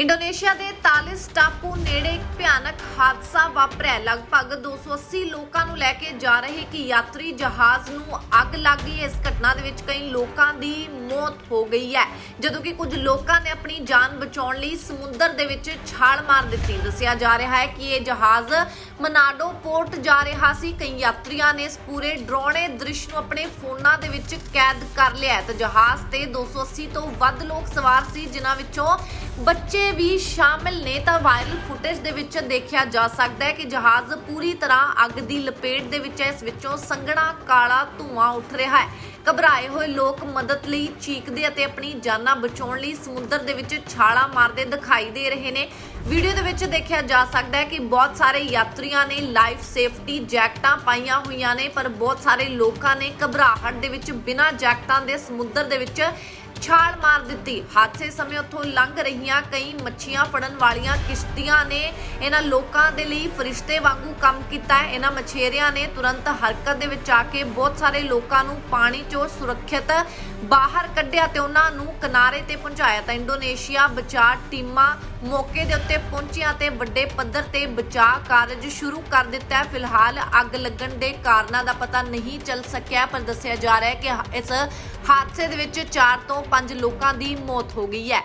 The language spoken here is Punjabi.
ਇੰਡੋਨੇਸ਼ੀਆ ਦੇ ਤਾਲਿਸ ਟਾਪੂ ਨੇੜੇ ਇੱਕ ਭਿਆਨਕ ਹਾਦਸਾ ਵਾਪਰਿਆ। ਲਗਭਗ 280 ਲੋਕਾਂ ਨੂੰ ਲੈ ਕੇ ਜਾ ਰਹੇ ਇੱਕ ਯਾਤਰੀ ਜਹਾਜ਼ ਨੂੰ ਅੱਗ ਲੱਗ ਗਈ। ਇਸ ਘਟਨਾ ਦੇ ਵਿੱਚ ਕਈ ਲੋਕਾਂ ਦੀ ਮੌਤ ਹੋ ਗਈ ਹੈ। ਜਦੋਂ ਕਿ ਕੁਝ ਲੋਕਾਂ ਨੇ ਆਪਣੀ ਜਾਨ ਬਚਾਉਣ ਲਈ ਸਮੁੰਦਰ ਦੇ ਵਿੱਚ ਛਾਲ ਮਾਰ ਦਿੱਤੀ। ਦੱਸਿਆ ਜਾ ਰਿਹਾ ਹੈ ਕਿ ਇਹ ਜਹਾਜ਼ ਮਨਾਡੋ ਪੋਰਟ ਜਾ ਰਿਹਾ ਸੀ। ਕਈ ਯਾਤਰੀਆਂ ਨੇ ਇਸ ਪੂਰੇ ਡਰਾਉਣੇ ਦ੍ਰਿਸ਼ ਨੂੰ ਆਪਣੇ ਫੋਨਾਂ ਦੇ ਵਿੱਚ ਕੈਦ ਕਰ ਲਿਆ ਤੇ ਜਹਾਜ਼ ਤੇ 280 ਤੋਂ ਵੱਧ ਲੋਕ ਸਵਾਰ ਸੀ, ਜਿਨ੍ਹਾਂ ਵਿੱਚੋਂ ਬੱਚੇ ਵੀ ਸ਼ਾਮਿਲ ਨੇ। ਤਾਂ ਵਾਇਰਲ ਫੁਟੇਜ ਦੇ ਵਿੱਚ ਦੇਖਿਆ ਜਾ ਸਕਦਾ ਹੈ ਕਿ ਜਹਾਜ਼ ਪੂਰੀ ਤਰ੍ਹਾਂ ਅੱਗ ਦੀ ਲਪੇਟ ਦੇ ਵਿੱਚ ਹੈ। ਇਸ ਵਿੱਚੋਂ ਸੰਘਣਾ ਕਾਲਾ ਧੂਆਂ ਉੱਠ ਰਿਹਾ ਹੈ। ਘਬਰਾਏ ਹੋਏ ਲੋਕ ਮਦਦ ਲਈ ਚੀਕਦੇ ਅਤੇ ਆਪਣੀ ਜਾਨਾਂ ਬਚਾਉਣ ਲਈ ਸਮੁੰਦਰ ਦੇ ਵਿੱਚ ਛਾਲਾਂ ਮਾਰਦੇ ਦਿਖਾਈ ਦੇ ਰਹੇ ਨੇ। ਵੀਡੀਓ ਦੇ ਵਿੱਚ ਦੇਖਿਆ ਜਾ ਸਕਦਾ ਹੈ ਕਿ ਬਹੁਤ ਸਾਰੇ ਯਾਤਰੀਆਂ ਨੇ ਲਾਈਫ ਸੇਫਟੀ ਜੈਕਟਾਂ ਪਾਈਆਂ ਹੋਈਆਂ ਨੇ, ਪਰ ਬਹੁਤ ਸਾਰੇ ਲੋਕਾਂ ਨੇ ਘਬਰਾਹਟ ਦੇ ਵਿੱਚ ਬਿਨਾਂ ਜੈਕਟਾਂ ਦੇ ਸਮੁੰਦਰ ਦੇ ਵਿੱਚ ਛਾਲ ਮਾਰ ਦਿੱਤੀ। ਹਾਦਸੇ ਸਮੇਂ ਉੱਥੋਂ ਲੰਘ ਰਹੀਆਂ ਕਈ ਮੱਛੀਆਂ ਫੜਨ ਵਾਲੀਆਂ ਕਿਸ਼ਤੀਆਂ ਨੇ ਇਹਨਾਂ ਲੋਕਾਂ ਦੇ ਲਈ ਫਰਿਸ਼ਤੇ ਵਾਂਗੂ ਕੰਮ ਕੀਤਾ ਹੈ। ਇਹਨਾਂ ਮਛੇਰਿਆਂ ਨੇ ਤੁਰੰਤ ਹਰਕਤ ਦੇ ਵਿੱਚ ਆ ਕੇ ਬਹੁਤ ਸਾਰੇ ਲੋਕਾਂ ਨੂੰ ਪਾਣੀ 'ਚੋਂ ਸੁਰੱਖਿਅਤ ਬਾਹਰ ਕੱਢਿਆ ਤੇ ਉਹਨਾਂ ਨੂੰ ਕਿਨਾਰੇ ਤੇ ਪਹੁੰਚਾਇਆ। ਤਾਂ ਇੰਡੋਨੇਸ਼ੀਆ ਬਚਾਅ ਟੀਮਾਂ ਮੌਕੇ ਦੇ ਉੱਤੇ ਪਹੁੰਚੀਆਂ ਤੇ ਵੱਡੇ ਪੱਧਰ ਤੇ ਬਚਾਅ ਕਾਰਜ ਸ਼ੁਰੂ ਕਰ ਦਿੱਤਾ ਹੈ। ਫਿਲਹਾਲ ਅੱਗ ਲੱਗਣ ਦੇ ਕਾਰਨਾਂ ਦਾ ਪਤਾ ਨਹੀਂ ਚੱਲ ਸਕਿਆ, ਪਰ ਦੱਸਿਆ ਜਾ ਰਿਹਾ ਹੈ ਕਿ ਇਸ ਹਾਦਸੇ ਦੇ ਵਿੱਚ 4 ਤੋਂ ਪੰਜ ਲੋਕਾਂ ਦੀ ਮੌਤ ਹੋ ਗਈ ਹੈ।